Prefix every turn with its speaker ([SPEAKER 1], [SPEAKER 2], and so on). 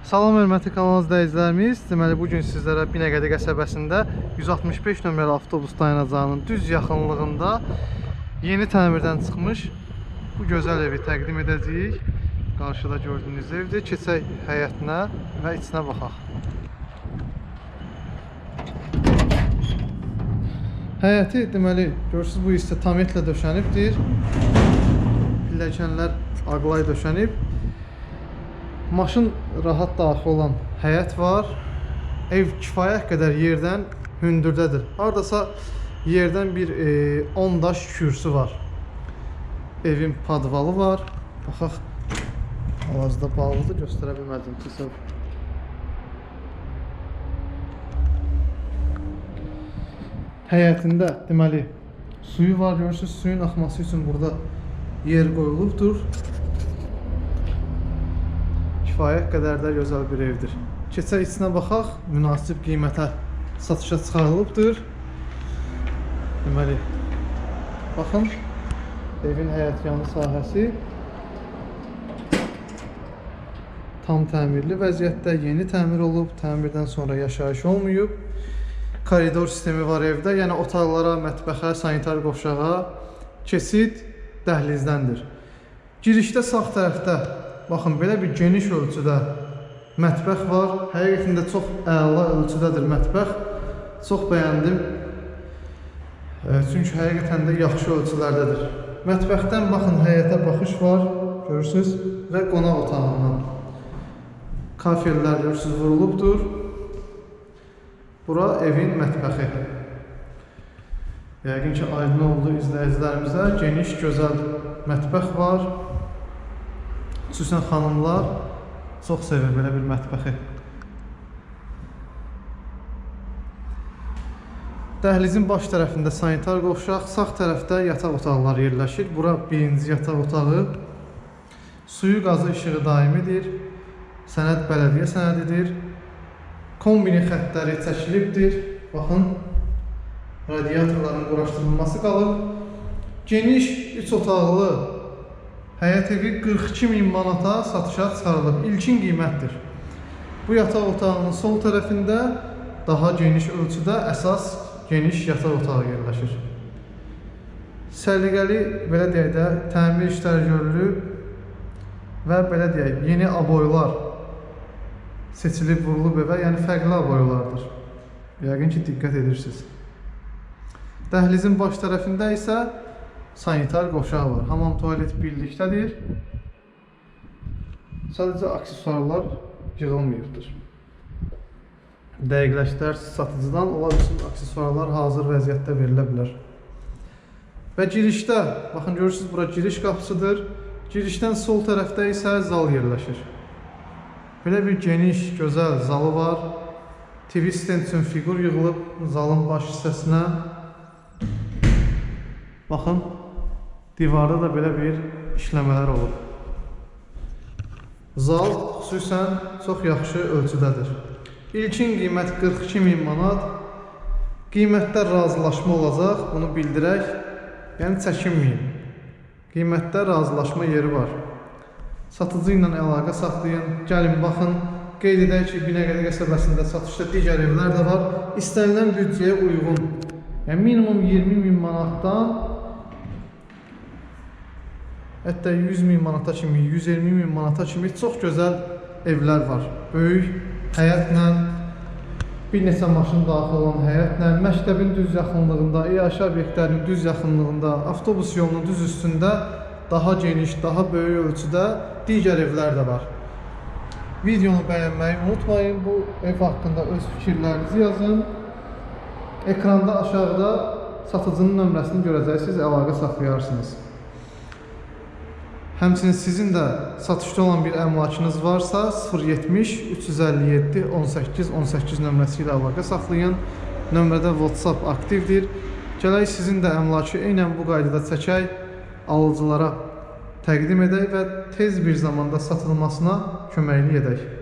[SPEAKER 1] Salam hörmətli kanal izləyicilərimiz. Deməli bu gün sizlərə Binəqədi qəsəbəsində 165 nömrəli avtobus dayanacağının düz yaxınlığında yeni təmirdən çıxmış bu gözəl evi təqdim edəcəyik. Qarşıda gördüyünüz evdir. Keçək həyətinə və içinə baxaq. Həyəti deməli görürsüz bu hissə tametlə döşənibdir. Pilləkənlər aqlay döşənib. Maşın rahat daxil olan həyət var. Ev kifayət qədər yerdən hündürdədir. Hardasa yerdən bir e, 10 daş kürsü var. Evin padvalı var. Baxaq. Hal-hazırda bağlıdır, göstərə bilmədim təsəvvür. Həyətində deməli suyu var, görürsüz, suyun axması üçün burada yer qoyulubdur. Kifayət qədər də gözəl bir evdir. Keçək içinə baxaq, münasib qiymətə satışa çıxarılıbdır. Deməli, baxın, evin həyətyanı sahəsi tam təmirli vəziyyətdə, yeni təmir olub, təmirdən sonra yaşayış olmayıb. Koridor sistemi var evdə, yəni otaqlara, mətbəxə, sanitar qovşağa keçid dəhlizdəndir. Girişdə sağ tərəfdə baxın belə bir geniş ölçüdə mətbəx var. Həqiqətən də çox əla ölçüdədir mətbəx. Çox bəyəndim. E, Çünki həqiqətən də yaxşı ölçülərdədir. Mətbəxdən baxın həyətə baxış var, görürsüz və qonaq otağından. Kafellər görürsüz vurulubdur. Bura evin mətbəxi. Yəqin ki, aydın oldu izləyicilərimizə. Geniş, gözəl mətbəx var. Xüsusən xanımlar çox sevir belə bir mətbəxi. Dəhlizin baş tərəfində sanitar qovşaq, sağ tərəfdə yataq otaqları yerləşir. Bura birinci yataq otağı. Suyu, qazı, işığı daimidir. Sənəd bələdiyyə sənədidir. Kombini xəttləri çəkilibdir. Baxın, radiatorların quraşdırılması qalıb. Geniş 3 otaqlı həyət evi 42 min manata satışa çıxarılıb. İlkin qiymətdir. Bu yataq otağının sol tərəfində daha geniş ölçüdə əsas geniş yataq otağı yerləşir. Səliqəli belə deyək də təmir işləri görülüb və belə deyək yeni aboylar seçilib vurulub evə, yəni fərqli aboylardır. Yəqin ki diqqət edirsiniz. Dəhlizin baş tərəfində isə sanitar qovşaq var. Hamam tualet birlikdədir. Sadəcə aksesuarlar yığılmayıbdır. Dəqiqləşdirərsiz satıcıdan ola bilsin aksesuarlar hazır vəziyyətdə verilə bilər. Və girişdə, baxın görürsüz bura giriş qapısıdır. Girişdən sol tərəfdə isə zal yerləşir. Belə bir geniş, gözəl zalı var. TV stand üçün fiqur yığılıb zalın baş hissəsinə. Baxın, divarda da belə bir işləmələr olub. Zal xüsusən çox yaxşı ölçüdədir. İlkin qiymət 42 min manat. Qiymətdə razılaşma olacaq, bunu bildirək. Yəni çəkinməyin. Qiymətdə razılaşma yeri var. Satıcı ilə əlaqə saxlayın. Gəlin baxın. Qeyd edək ki, Binəqədi qəsəbəsində satışda digər evlər də var. İstənilən büdcəyə uyğun. Yəni minimum 20 min manatdan hətta 100 min manata kimi, 120 min manata kimi çox gözəl evlər var. Böyük həyətlə, bir neçə maşın daxil olan həyətlə, məktəbin düz yaxınlığında, iaşə obyektlərinin düz yaxınlığında, avtobus yolunun düz üstündə daha geniş, daha böyük ölçüdə digər evlər də var. Videonu bəyənməyi unutmayın. Bu ev haqqında öz fikirlərinizi yazın. Ekranda aşağıda satıcının nömrəsini görəcəksiniz, əlaqə saxlayarsınız. Həmçinin sizin də satışda olan bir əmlakınız varsa 070 357 18 18 nömrəsi ilə əlaqə saxlayın. Nömrədə WhatsApp aktivdir. Gələk sizin də əmlakı eynən bu qaydada çəkək, alıcılara təqdim edək və tez bir zamanda satılmasına köməklik edək.